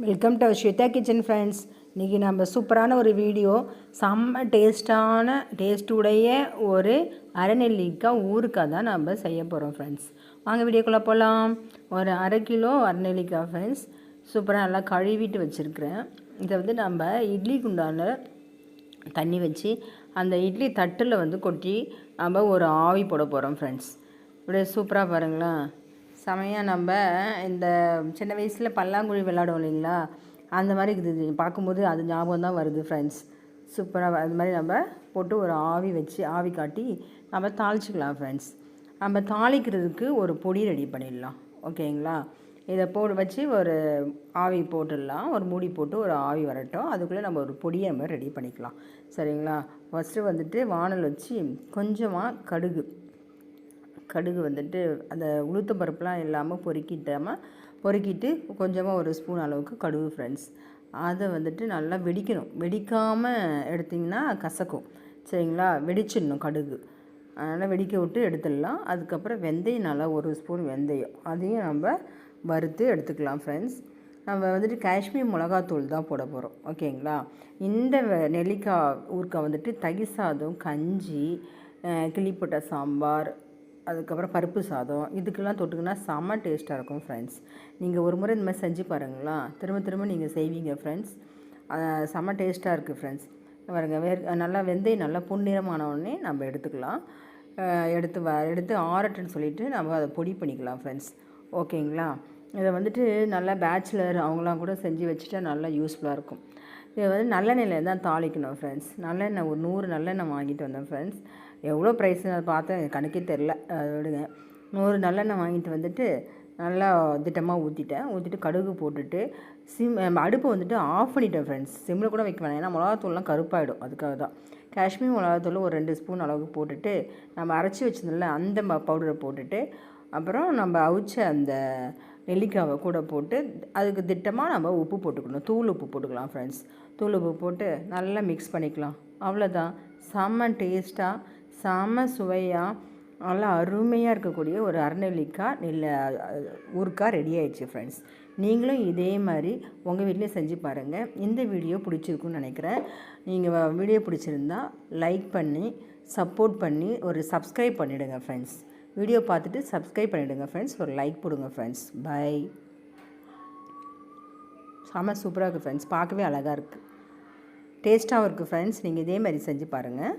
Welcome to Swetha kitchen friends இன்றைக்கி நம்ம சூப்பரான ஒரு வீடியோ செம்ம டேஸ்டான டேஸ்டுடைய ஒரு அரைநெல்லிக்காய் ஊறுக்காய் தான் நம்ம செய்ய போகிறோம் ஃப்ரெண்ட்ஸ் வாங்க வீடியோக்குள்ளே போகலாம் ஒரு அரை கிலோ அரைநெல்லிக்காய் ஃப்ரெண்ட்ஸ் சூப்பராக நல்லா கழுவிட்டு வச்சுருக்கிறேன். இதை வந்து நம்ம இட்லி குண்டான தண்ணி வச்சு அந்த இட்லி தட்டில் வந்து கொட்டி நம்ம ஒரு ஆவி போட போகிறோம் ஃப்ரெண்ட்ஸ் இப்படியே சூப்பராக பாருங்களேன். செமையாக நம்ம இந்த சின்ன வயசில் பல்லாங்குழி விளையாடுவோம் இல்லைங்களா? அந்த மாதிரி இது பார்க்கும்போது அது ஞாபகம் தான் வருது ஃப்ரெண்ட்ஸ் சூப்பராக அது மாதிரி நம்ம போட்டு ஒரு ஆவி வச்சு ஆவி காட்டி நம்ம தாளிச்சிக்கலாம் ஃப்ரெண்ட்ஸ் நம்ம தாளிக்கிறதுக்கு ஒரு பொடி ரெடி பண்ணிடலாம். ஓகேங்களா இதை போட்டு வச்சு ஒரு ஆவி போட்டுடலாம். ஒரு மூடி போட்டு ஒரு ஆவி வரட்டும். அதுக்குள்ளே நம்ம ஒரு பொடியை நம்ம ரெடி பண்ணிக்கலாம். சரிங்களா? ஃபஸ்ட்டு வந்துட்டு வானல் வச்சு கொஞ்சமாக கடுகு. கடுகு வந்துட்டு அந்த உளுத்த பருப்புலாம் இல்லாமல் பொறுக்கிட்டாமல் பொறுக்கிட்டு கொஞ்சமாக ஒரு ஸ்பூன் அளவுக்கு கடுகு ஃப்ரெண்ட்ஸ். அதை வந்துட்டு நல்லா வெடிக்கணும். வெடிக்காமல் எடுத்திங்கன்னா கசக்கும். சரிங்களா? வெடிச்சிடணும் கடுகு. அதனால் வெடிக்க விட்டு எடுத்துடலாம். அதுக்கப்புறம் வெந்தயம் நல்லா ஒரு ஸ்பூன் வெந்தயம். அதையும் நம்ம வறுத்து எடுத்துக்கலாம் ஃப்ரெண்ட்ஸ். நம்ம வந்துட்டு காஷ்மீர் மிளகாத்தூள் தான் போட போகிறோம். ஓகேங்களா? இந்த நெல்லிக்காய் ஊருக்கா வந்துட்டு தயிர் சாதம் கஞ்சி கிளிப்பட்ட சாம்பார் அதுக்கப்புறம் பருப்பு சாதம். இதுக்கெல்லாம் தொட்டுக்கினா செம்ம டேஸ்ட்டாக இருக்கும் ஃப்ரெண்ட்ஸ் நீங்கள் ஒரு முறை இந்த மாதிரி செஞ்சு பாருங்களா. திரும்ப திரும்ப நீங்கள் செய்வீங்க ஃப்ரெண்ட்ஸ் செம்ம டேஸ்ட்டாக இருக்குது ஃப்ரெண்ட்ஸ் பாருங்க வேர் நல்லா வெந்தயம் நல்லா புன்னிறமான உடனே நம்ம எடுத்துக்கலாம். எடுத்து வ எடுத்து ஆரட்டுன்னு சொல்லிவிட்டு நம்ம அதை பொடி பண்ணிக்கலாம் ஃப்ரெண்ட்ஸ் ஓகேங்களா? இதை வந்துட்டு நல்லா பேச்சுலர் அவங்களாம் கூட செஞ்சு வச்சுட்டா நல்லா யூஸ்ஃபுல்லாக இருக்கும். இது வந்து நல்லெண்ணெயில் தான் தாளிக்கணும் ஃப்ரெண்ட்ஸ் நல்லெண்ணெய் ஒரு நூறு நல்லெண்ணெய் வாங்கிட்டு வந்தேன் ஃப்ரெண்ட்ஸ் எவ்வளோ ப்ரைஸுன்னு அதை பார்த்தேன். எனக்கு கணக்கே தெரில. அதை விடுங்க. நூறு நல்லெண்ணெய் வாங்கிட்டு வந்துட்டு நல்லா திட்டமாக ஊற்றிட்டேன் ஊற்றிட்டு கடுகு போட்டுட்டு சிம் அடுப்பை வந்துட்டு ஆஃப் பண்ணிட்டேன் ஃப்ரெண்ட்ஸ் சிம்மில் கூட வைக்க வேணாம். ஏன்னா மிளகாத்தூள்லாம் கருப்பாயிடும். அதுக்காக தான். காஷ்மீர் மிளகாத்தூள் ஒரு ரெண்டு ஸ்பூன் அளவுக்கு போட்டுட்டு நம்ம அரைச்சி வச்சிருந்தோம்ல அந்த பவுடரை போட்டுட்டு அப்புறம் நம்ம அவிச்ச அந்த நெல்லிக்காவை கூட போட்டு அதுக்கு திட்டமாக நம்ம உப்பு போட்டுக்கணும். தூள் உப்பு போட்டுக்கலாம் ஃப்ரெண்ட்ஸ் தூள் உப்பு போட்டு நல்லா மிக்ஸ் பண்ணிக்கலாம். அவ்வளோதான் செம்ம டேஸ்ட்டாக செம சுவையாக நல்லா அருமையாக இருக்கக்கூடிய ஒரு அரைநெல்லிக்காய் நெல் ஊருக்காக ரெடி ஆயிடுச்சு ஃப்ரெண்ட்ஸ் நீங்களும் இதே மாதிரி உங்கள் வீட்டிலே செஞ்சு பாருங்கள் இந்த வீடியோ பிடிச்சிருக்குன்னு நினைக்கிறேன். நீங்கள் வீடியோ பிடிச்சிருந்தா லைக் பண்ணி சப்போர்ட் பண்ணி ஒரு சப்ஸ்கிரைப் பண்ணிவிடுங்க ஃப்ரெண்ட்ஸ் வீடியோ பார்த்துட்டு சப்ஸ்கிரைப் பண்ணிவிடுங்க ஃப்ரெண்ட்ஸ் ஒரு லைக் போடுங்க ஃப்ரெண்ட்ஸ் பை செம சூப்பராக இருக்குது ஃப்ரெண்ட்ஸ் பார்க்கவே அழகாக இருக்குது டேஸ்ட்டாகவும் இருக்குது ஃப்ரெண்ட்ஸ் நீங்கள் இதே மாதிரி செஞ்சு பாருங்கள்